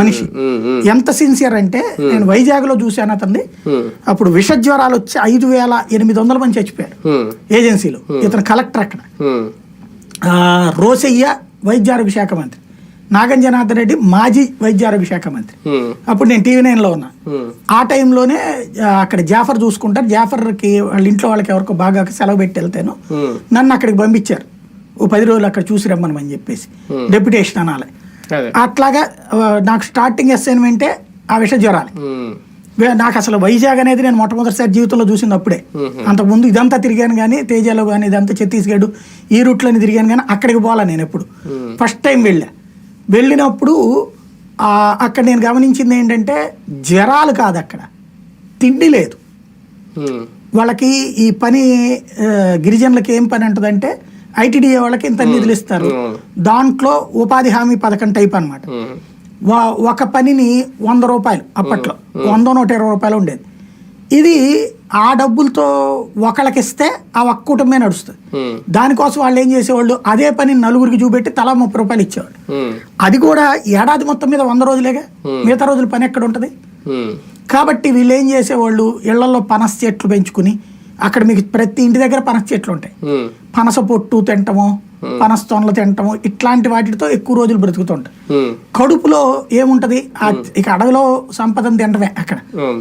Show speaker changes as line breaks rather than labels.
మనిషి. ఎంత సిన్సియర్ అంటే నేను వైజాగ్లో చూశాను అతన్ని. అప్పుడు విష జ్వరాలు వచ్చి ఐదు వేల ఎనిమిది వందల మంది చచ్చిపోయారు. ఏజెన్సీలో. ఇతను కలెక్టర్ అక్కడ. రోసయ్య వైద్య ఆరోగ్య శాఖ మంత్రి. నాగం జనార్దన్ రెడ్డి మాజీ వైద్య ఆరోగ్య శాఖ మంత్రి అప్పుడు నేను టీవీ నైన్లో ఉన్నా. ఆ టైంలోనే అక్కడ జాఫర్ చూసుకుంటారు. జాఫర్కి వాళ్ళ ఇంట్లో వాళ్ళకి ఎవరికో బాగా సెలవు పెట్టి వెళ్తాను నన్ను అక్కడికి పంపించారు. ఓ పది రోజులు అక్కడ చూసి రమ్మని చెప్పేసి. డెప్యుటేషన్ అనాలి. అట్లాగా నాకు స్టార్టింగ్ అసైన్మెంటే ఆ విష జ్వరాలు. నాకు అసలు వైజాగ్ అనేది నేను మొట్టమొదటిసారి జీవితంలో చూసింది అప్పుడే. అంతకుముందు ఇదంతా తిరిగాను కానీ తేజాలో కానీ ఇదంతా ఛత్తీస్గఢ్ ఈ రూట్లోని తిరిగాను కానీ అక్కడికి పోలా నేను ఎప్పుడు. ఫస్ట్ టైం వెళ్ళా. వెళ్ళినప్పుడు అక్కడ నేను గమనించింది ఏంటంటే జ్వరాలు కాదు అక్కడ. తిండి లేదు. వాళ్ళకి ఈ పని గిరిజనులకి ఏం పని ఉంటుందంటే ఐటీడీఏ వాళ్ళకి ఇంత నిధులు ఇస్తారు. దాంట్లో ఉపాధి హామీ పథకం టైప్ వా- ఒక పనిని వంద రూపాయలు అప్పట్లో. వంద నూట ఇరవై రూపాయలు ఉండేది. ఇది ఆ డబ్బులతో ఒకళ్ళకి ఇస్తే ఆ ఒక్క కుటుంబమే నడుస్తుంది. దానికోసం వాళ్ళు ఏం చేసేవాళ్ళు? అదే పని నలుగురికి చూపెట్టి తలా ముప్పై రూపాయలు ఇచ్చేవాళ్ళు. అది కూడా ఏడాది మొత్తం మీద వంద రోజులేగా? మిగతా రోజులు పని ఎక్కడ ఉంటుంది? కాబట్టి వీళ్ళు ఏం చేసేవాళ్ళు? ఇళ్ళలో పనస చెట్లు పెంచుకుని అక్కడ మీకు ప్రతి ఇంటి దగ్గర పనస చెట్లు ఉంటాయి. పనస పొట్టు తింటము పనస తొనలు తింటము ఇట్లాంటి వాటితో ఎక్కువ రోజులు బ్రతుకుతుంటాయి
ఉమ్,
కడుపులో ఏముంటది? ఆ ఇక అడవిలో సంపదను తినటమే అక్కడ.